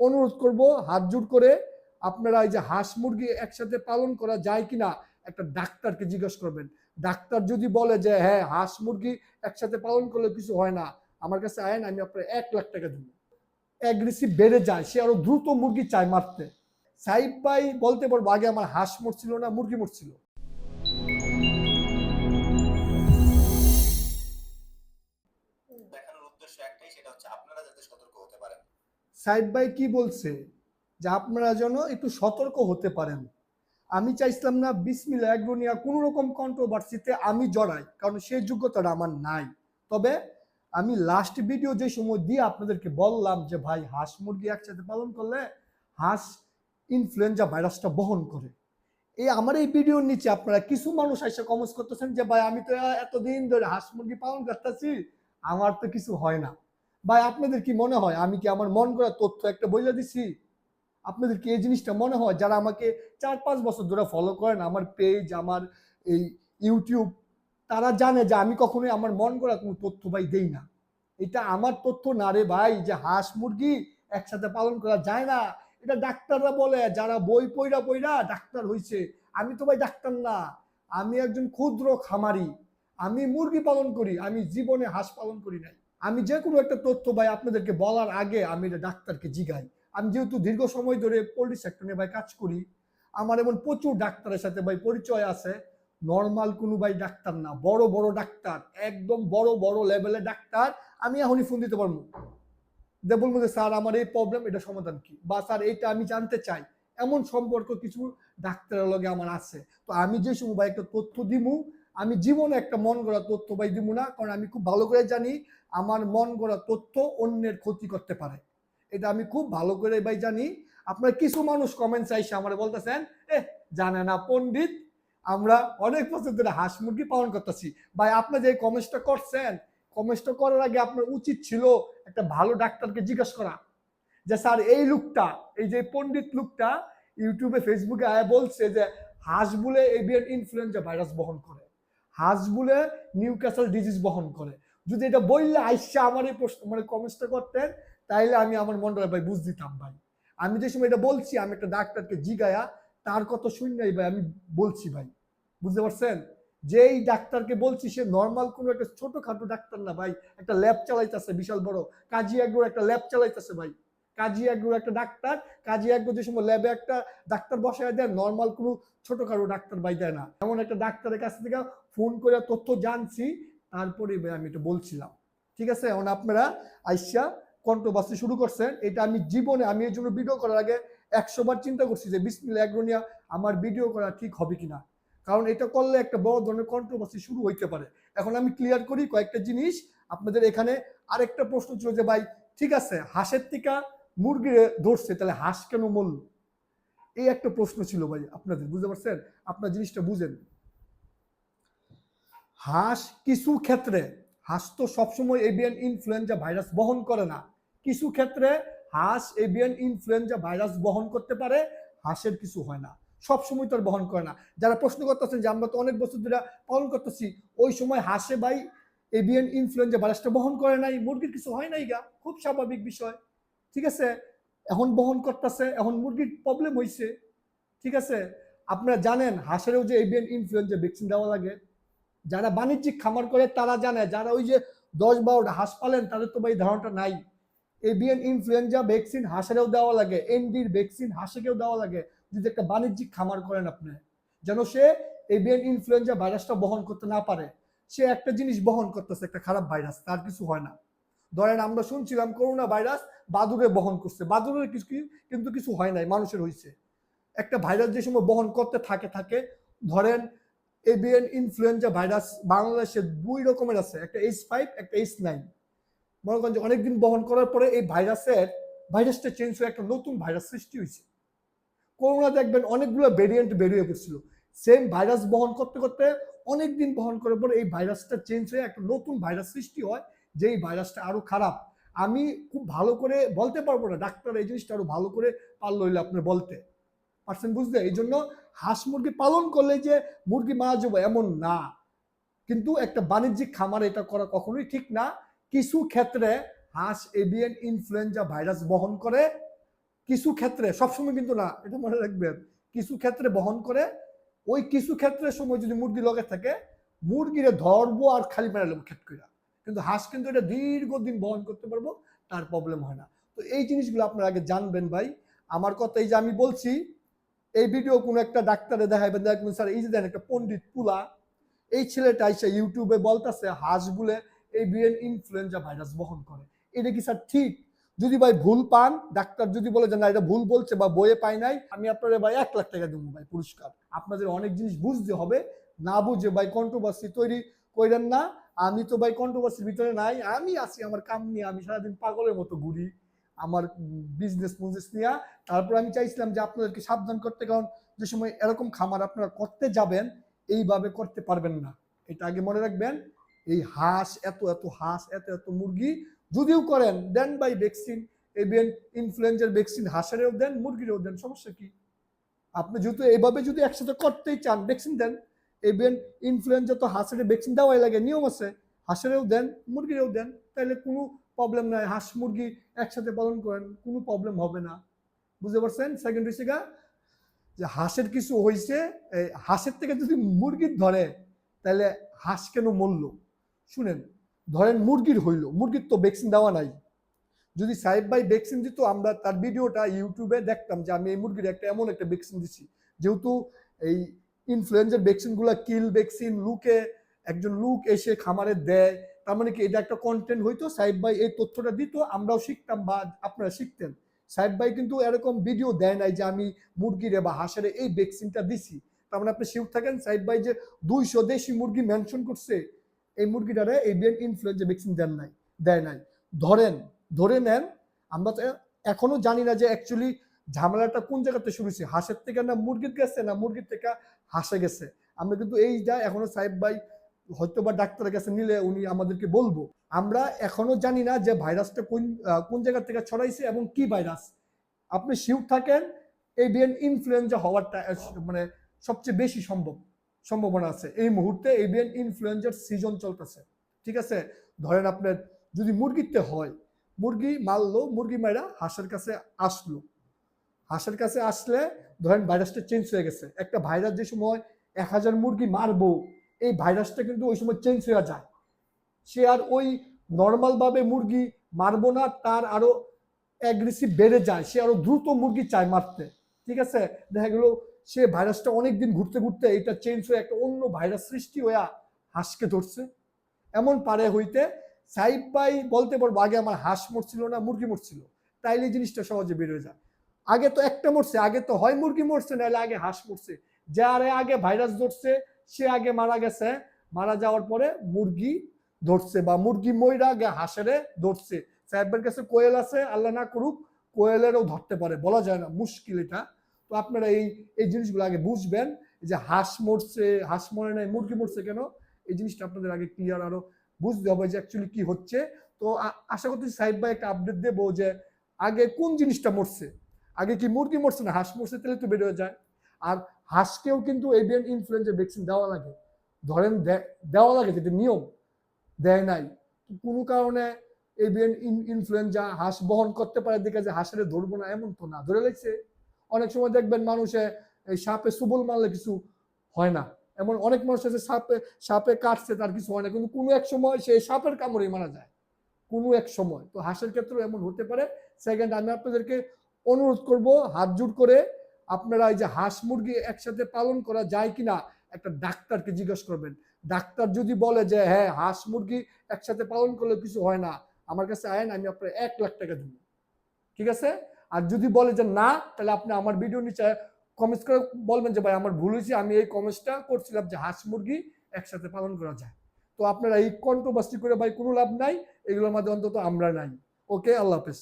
অনুরোধ করব, হাত জোর করে আপনারা এই যে হাঁস মুরগি একসাথে পালন করা যায় কিনা একটা ডাক্তারকে জিজ্ঞেস করবেন। ডাক্তার যদি বলে যে হ্যাঁ হাঁস মুরগি একসাথে পালন করলে কিছু হয় না, আমার কাছে আয়েন, আমি আপনার এক লাখ টাকা দেবো। অ্যাগ্রেসিভ বেড়ে যায়, সে আরও দ্রুত মুরগি চায় মারতে। সাইব ভাই বলতে পারব, আগে আমার হাঁস মরছিল না, মুরগি মরছিল। সাইব ভাই কি বলছে? যে আপনারা যেন একটু সতর্ক হতে পারেন। আমি চাইছিলাম না বিসমিল্লা একগুনিয়া কোনো রকম কন্ট্রোভার্সিতে আমি জড়াই, কারণ সেই যোগ্যতাটা আমার নাই। তবে আমি লাস্ট ভিডিও যে সময় দিয়ে আপনাদেরকে বললাম যে, ভাই, হাঁস মুরগি একসাথে পালন করলে হাঁস ইনফ্লুয়েঞ্জা ভাইরাসটা বহন করে। এই আমার এই ভিডিওর নিচে আপনারা কিছু মানুষ এসে কমেন্টস করতেছেন যে, ভাই, আমি তো এতদিন ধরে হাঁস মুরগি পালন করতেছি, আমার তো কিছু হয় না। ভাই, আপনাদের কি মনে হয়? আমি কি আমার মন করা তথ্য একটা বইলে দিছি? আপনাদের কি এই জিনিসটা মনে হয়? যারা আমাকে চার পাঁচ বছর ধরে ফলো করেন, আমার পেজ আমার এই ইউটিউব তারা জানে যে আমি কখনোই আমার মন করা কোনো তথ্য ভাই দেই না। এটা আমার তথ্য না রে ভাই, যে হাঁস মুরগি একসাথে পালন করা যায় না। এটা ডাক্তাররা বলে, যারা বই পইরা পইরা ডাক্তার হইছে। আমি তো ভাই ডাক্তার না। আমি একজন ক্ষুদ্র খামারি। আমি মুরগি পালন করি, আমি জীবনে হাঁস পালন করি নাই। আমি যে কোনো একটা তথ্য ভাই আপনাদেরকে বলার আগে আমি এটা ডাক্তারকে জিগাই। আমি যেহেতু দীর্ঘ সময় ধরে পোল্ট্রি সেক্টর নিয়ে ভাই কাজ করি, আমার এমন প্রচুর ডাক্তারের সাথে ভাই পরিচয় আছে। নর্মাল কোনো ভাই ডাক্তার না, বড় বড় ডাক্তার, একদম বড় বড় লেভেলের ডাক্তার, আমি এখনই ফোন দিতে পারব। যে বলব যে, স্যার, আমার এই প্রবলেম এটা সমাধান কি? বা, স্যার এইটা আমি জানতে চাই। এমন সম্পর্ক কিছু ডাক্তারের লগে আমার আছে। তো আমি যে সময় ভাই একটা তথ্য দিমু আমি জীবনে একটা মন গড়া তথ্য ভাই দিব না, কারণ আমি খুব ভালো করে জানি আমার মন গড়া তথ্য অন্যের ক্ষতি করতে পারে। এটা আমি খুব ভালো করে ভাই জানি। আপনার কিছু মানুষ কমেন্টস আইসে আমার বলতেছেন এ জানে না পণ্ডিত, আমরা অনেক বছর ধরে হাঁস মুরগি পালন করতেছি। ভাই, আপনি যে কমেন্টসটা করছেন কমেন্টসটা করার আগে আপনার উচিত ছিল একটা ভালো ডাক্তারকে জিজ্ঞেস করা। যে, স্যার, এই লুকটা, এই যে পণ্ডিত লুকটা, ইউটিউবে ফেসবুকে বলছে যে, হাঁস বলে এভিয়ান ইনফ্লুয়েঞ্জা ভাইরাস বহন করে। হাঁস বলে নিউ ক্যাসেল ডিজিজ বহন করে। যদি এটা বললে আইসা আমার এই প্রশ্ন মানে কমেন্টসটা করতেন, তাইলে আমি আমার মনটা ভাই বুঝ দিতাম ভাই। আমি যে সময় এটা বলছি, আমি একটা ডাক্তারকে জিগায়া তার কত শূন্যই ভাই আমি বলছি ভাই। বুঝতে পারছেন? যেই ডাক্তারকে বলছি, সে নর্মাল কোনো একটা ছোটখাটো ডাক্তার না ভাই। একটা ল্যাব চালাইতেছে, বিশাল বড়। কাজী একবার একটা ল্যাব চালাইতেছে ভাই। কাজী আগ্রোর একটা ডাক্তার, কাজী আগ্রো যে সময় ল্যাবে একটা ডাক্তার বসায় দেয় নর্মাল কোনো ছোটখাটো ডাক্তার বাই দেয় না। এমন একটা ডাক্তারের কাছ থেকে ফোন করে তথ্য জানছি, তারপরে আমি এটা বলছিলাম। ঠিক আছে? এখন আপনারা আইসা কন্ট্রোভার্সি শুরু করছেন। এটা আমি জীবনে, আমি এর জন্য ভিডিও করার আগে একশো বার চিন্তা করছি যে বিসমিল্লা অ্যাগ্রোনিয়া আমার ভিডিও করা ঠিক হবে কিনা? কারণ এটা করলে একটা বড় ধরনের কন্ট্রোভার্সি শুরু হইতে পারে। এখন আমি ক্লিয়ার করি কয়েকটা জিনিস। আপনাদের এখানে আরেকটা প্রশ্ন ছিল যে, ভাই, ঠিক আছে, হাঁসের টিকা মুরগি ধরছে, তাহলে হাঁস কেন মরল? এই একটা প্রশ্ন ছিল ভাই, আপনাদের, বুঝতে পারছেন? আপনার জিনিসটা বুঝেন। হাঁস কিছু ক্ষেত্রে, হাঁস তো সবসময় এভিয়ান ইনফ্লুয়েঞ্জা ভাইরাস বহন করে না। কিছু ক্ষেত্রে হাঁস এভিয়ান ইনফ্লুয়েঞ্জা ভাইরাস বহন করতে পারে, হাঁসের কিছু হয় না। সব সময় তো আর বহন করে না। যারা প্রশ্ন করতেছেন যে আমরা তো অনেক বছর ধরে পালন করতেছি, ওই সময় হাঁসে ভাই এভিয়ান ইনফ্লুয়েঞ্জা ভাইরাসটা বহন করে নাই, মুরগির কিছু হয় নাই গা? খুব স্বাভাবিক বিষয়। ঠিক আছে? এখন বহন করতেছে, এখন মুরগির প্রবলেম হয়েছে ঠিক আছে? আপনারা জানেন, হাঁসেরও যে এভিয়ান ইনফ্লুয়েঞ্জা ভ্যাকসিন দেওয়া লাগে, যারা বাণিজ্যিক খামার করে তারা জানে, যারা ওই যে দশ বারোটা হাঁস পালেন, তাদের তো ভাই ধারণাটা নাই। এভিয়ান ইনফ্লুয়েঞ্জা ভ্যাকসিন হাঁসেরও দেওয়া লাগে এনডির ভ্যাকসিন হাঁসেকেও দেওয়া লাগে, যদি একটা বাণিজ্যিক খামার করেন আপনি, যেন সে এভিয়ান ইনফ্লুয়েঞ্জা ভাইরাসটা বহন করতে না পারে। সে একটা জিনিস বহন করতেছে, একটা খারাপ ভাইরাস তার কিছু হয় না। ধরেন আমরা শুনছিলাম করোনা ভাইরাস বাদুরে বহন করছে। বাদুরের কিছু কিন্তু কিছু হয় নাই, মানুষের হয়েছে একটা ভাইরাস যে সময় বহন করতে থাকে থাকে, ধরেন এভিয়ান ইনফ্লুয়েঞ্জা ভাইরাস বাংলাদেশে দুই রকমের আছে, একটা এইচ ফাইভ একটা এইচ নাইন মনে করেন যে অনেকদিন বহন করার পরে এই ভাইরাসের ভাইরাসটা চেঞ্জ হয়ে একটা নতুন ভাইরাস সৃষ্টি হয়েছে করোনা দেখবেন অনেকগুলো ভেরিয়েন্ট বেরিয়ে পড়ছিল। সেম ভাইরাস বহন করতে করতে অনেকদিন বহন করার পরে এই ভাইরাসটা চেঞ্জ হয়ে একটা নতুন ভাইরাস সৃষ্টি হয়। যেই ভাইরাসটা আরও খারাপ, আমি খুব ভালো করে বলতে পারব না, ডাক্তার এই জিনিসটা আরও ভালো করে পারল হইলে আপনার বলতে। পারছেন বুঝতে এই জন্য হাঁস মুরগি পালন করলে যে মুরগি মারা যাব এমন না। কিন্তু একটা বাণিজ্যিক খামার এটা করা কখনোই ঠিক না। কিছু ক্ষেত্রে হাঁস, এভিয়ান, ইনফ্লুয়েঞ্জা ভাইরাস বহন করে। কিছু ক্ষেত্রে, সবসময় কিন্তু না, এটা মনে রাখবেন, কিছু ক্ষেত্রে বহন করে। ওই কিছু ক্ষেত্রে সময় যদি মুরগি লগে থাকে, মুরগিরে ধরবো আর খালি মেরে নেব খেত কইরা। কিন্তু হাঁস কিন্তু এটা দীর্ঘদিন বহন করতে পারব, তার প্রবলেম হয় না। তো এই জিনিসগুলো আপনারা আগে জানবেন ভাই। আমার কথা এই যে আমি বলছি, এই ভিডিও কোনো একটা ডাক্তারে দেখাবেন দেখবেন স্যার, এই যে দেন একটা পণ্ডিত পুলা, এই ছেলেটা এসে ইউটিউবে বলতেছে, হাঁসগুলো এই বিএন ইনফ্লুয়েঞ্জা ভাইরাস বহন করে। এটা কি স্যার ঠিক? যদি ভাই ভুল পান, ডাক্তার যদি বলে যে, না, এটা ভুল বলছে বা বইয়ে পাই নাই, আমি আপনাদের ভাই এক লাখ টাকা দেবো ভাই পুরস্কার। আপনাদের অনেক জিনিস বুঝতে হবে। না বুঝে ভাই কন্ট্রোভার্সি তৈরি করেন না। আমি তো ভাই কন্ট্রোভার্সির ভিতরে নাই, আমি আছি আমার কাম নিয়ে, আমি সারাদিন পাগলের মতো ঘুরি আমার বিজনেস মুজনেস নিয়ে। তারপর আমি চাইছিলাম যে আপনাদেরকে সাবধান করতে, কারণ যে সময় এরকম খামার আপনারা করতে যাবেন, এইভাবে করতে পারবেন না। এটা আগে মনে রাখবেন, এই হাঁস, এত এত হাঁস, এত এত মুরগি যদিও করেন, দেন বাই ভ্যাকসিন এভিয়ান ইনফ্লুয়েঞ্জার ভ্যাকসিন হাঁসেরও দেন, মুরগিরও দেন, সমস্যা কি? আপনি যেহেতু এইভাবে যদি একসাথে করতেই চান, ভ্যাকসিন দেন। এভিয়ান ইনফ্লুয়েঞ্জা তো হাঁসের ভ্যাকসিন দেওয়াই লাগে নিয়ম আছে। হাঁসেরও দেন মুরগিরও দেন। তাহলে কোনো প্রবলেম নাই হাঁস মুরগি একসাথে পালন করেন কোনো প্রবলেম হবে না। বুঝতে পারছেন? সেকেন্ড গা, যে হাঁসের কিছু হয়েছে এই হাঁসের থেকে যদি মুরগির ধরে তাহলে হাঁস কেন মরল? শুনেন ধরেন মুরগির হইল মুরগির তো ভ্যাকসিন দেওয়া নাই। যদি সাহেব ভাই ভ্যাকসিন দিত আমরা তার ভিডিওটা ইউটিউবে দেখতাম যে আমি এই মুরগির একটা এমন একটা ভ্যাকসিন দিছি। যেহেতু এই ইনফ্লুয়েঞ্জার ভ্যাকসিনগুলো কিল ভ্যাকসিন লুকে একজন লুক এসে খামারে দেয়। তার মানে কি, এটা একটা কন্টেন্ট হইতো, সাহেব ভাই এই তথ্যটা দিত, আমরাও শিখতাম বা আপনারা শিখতেন। সাহেব ভাই কিন্তু এরকম ভিডিও দেয় নাই যে আমি মুরগিরে বা হাঁসেরে এই ভ্যাকসিনটা দিছি। তার মানে আপনি শিওর থাকেন, সাহেব ভাই যে দুইশো দেশি মুরগি মেনশন করছে, এই মুরগিটারে এভিয়ান ইনফ্লুয়েঞ্জা ভ্যাকসিন দেন নাই, দেয় নাই। ধরেন, ধরে নেন, আমরা তো এখনও জানি না যে অ্যাকচুয়ালি ঝামেলাটা কোন জায়গাতে শুরু হয়েছে? হাঁসের থেকে না মুরগির গেছে না মুরগির থেকে হাঁসে গেছে? আমরা কিন্তু এই যা এখনও সাহেব ভাই হয়তো বা ডাক্তারের কাছে নিলে উনি আমাদেরকে বলব। আমরা এখনও জানি না যে ভাইরাসটা কোন কোন জায়গা থেকে ছড়াইছে এবং কি ভাইরাস। আপনি শিওর থাকেন, এভিয়ান ইনফ্লুয়েঞ্জা হওয়ারটা মানে সবচেয়ে বেশি সম্ভব, সম্ভাবনা আছে। এই মুহূর্তে এভিয়ান ইনফ্লুয়েঞ্জার সিজন চলতেছে। ঠিক আছে? ধরেন আপনার যদি মুরগিতে হয়, মুরগি মারলো, মুরগি মারা হাঁসের কাছে আসলো। হাঁসের কাছে আসলে ধরেন ভাইরাসটা চেঞ্জ হয়ে গেছে। একটা ভাইরাস যে সময় এক হাজার মুরগি মারবো, এই ভাইরাসটা কিন্তু ওই সময় চেঞ্জ হয়ে যায়। সে আর ওই নর্মাল ভাবে মুরগি মারবো না, তার আরও অ্যাগ্রেসিভ বেড়ে যায়। সে আরও দ্রুত মুরগি চায় মারতে। ঠিক আছে? দেখা গেল সে ভাইরাসটা অনেকদিন ঘুরতে ঘুরতে এটা চেঞ্জ হয়ে একটা অন্য ভাইরাস সৃষ্টি হয়ে হাঁসকে ধরছে। এমন পারে হইতে সাইব বলতে পারব, আগে আমার হাঁস মরছিল না, মুরগি মরছিল। তাইলে জিনিসটা সহজে বেরোয় যায়। আগে তো একটা মরছে, আগে তো হয় মুরগি মরছে, নাহলে আগে হাঁস মরছে। যারে আগে ভাইরাস ধরছে, সে আগে মারা গেছে, মারা যাওয়ার পরে মুরগি ধরছে বা মুরগি ময়রা আগে হাঁসেরে ধরছে। সাহেবের কাছে কোয়েল আছে, আল্লাহ না করুক, কোয়েলেরও ধরতে পারে, বলা যায় না, মুশকিল এটা। তো আপনারা এই এই জিনিসগুলো আগে বুঝবেন যে হাঁস মরছে, হাঁস মরে নাই, মুরগি মরছে কেন? এই জিনিসটা আপনাদের আগে ক্লিয়ার আরও বুঝতে হবে যে অ্যাকচুয়ালি কি হচ্ছে। তো আশা করছি সাহেব ভাই একটা আপডেট দেবো যে আগে কোন জিনিসটা মরছে। আগে কি মুরগি মরছে না? হাঁস মরছে, তাহলে তো বেরোয় যায়। আর হাঁসকেও কিন্তু এভিয়ান ইনফ্লুয়েঞ্জা ভ্যাকসিন দেওয়া লাগে। ধরেন দেওয়া লাগে যেটা নিয়ম দেয় নাই কোনো কারণে এভিয়ান ইনফ্লুয়েঞ্জা হাঁস বহন করতে পারে দেখে যে হাঁসের ধরবো না, এমন তো না। ধরে লাগছে অনেক সময় দেখবেন মানুষে এই সাপে সুবল মারলে কিছু হয় না। এমন অনেক মানুষ আছে সাপে সাপে কাটছে, তার কিছু হয় না। কিন্তু কোনো এক সময় সে সাপের কামড়ে মারা যায়। কোনো এক সময়। তো হাঁসের ক্ষেত্রেও এমন হতে পারে। সেকেন্ড আমি আপনাদেরকে অনুরোধ করব, হাত জোর করে আপনারা এই যে হাঁস মুরগি একসাথে পালন করা যায় কিনা একটা ডাক্তারকে জিজ্ঞেস করবেন। ডাক্তার যদি বলে যে হ্যাঁ হাঁস মুরগি একসাথে পালন করলে কিছু হয় না, আমার কাছে আয়েন, আমি আপনার এক লাখ টাকা দেবো। ঠিক আছে? আর যদি বলে যে, না, তাহলে আপনি আমার ভিডিও নিচে কমেন্টস করে বলবেন যে, ভাই, আমার ভুল হয়েছে, আমি এই কমেন্টসটা করছিলাম যে, হাঁস মুরগি একসাথে পালন করা যায়। তো আপনারা এই কন্ট্রোভার্সি করে, ভাই, কোনো লাভ নাই, এগুলোর মধ্যে অন্তত আমরা নাই। ওকে আল্লাহ হাফেজ।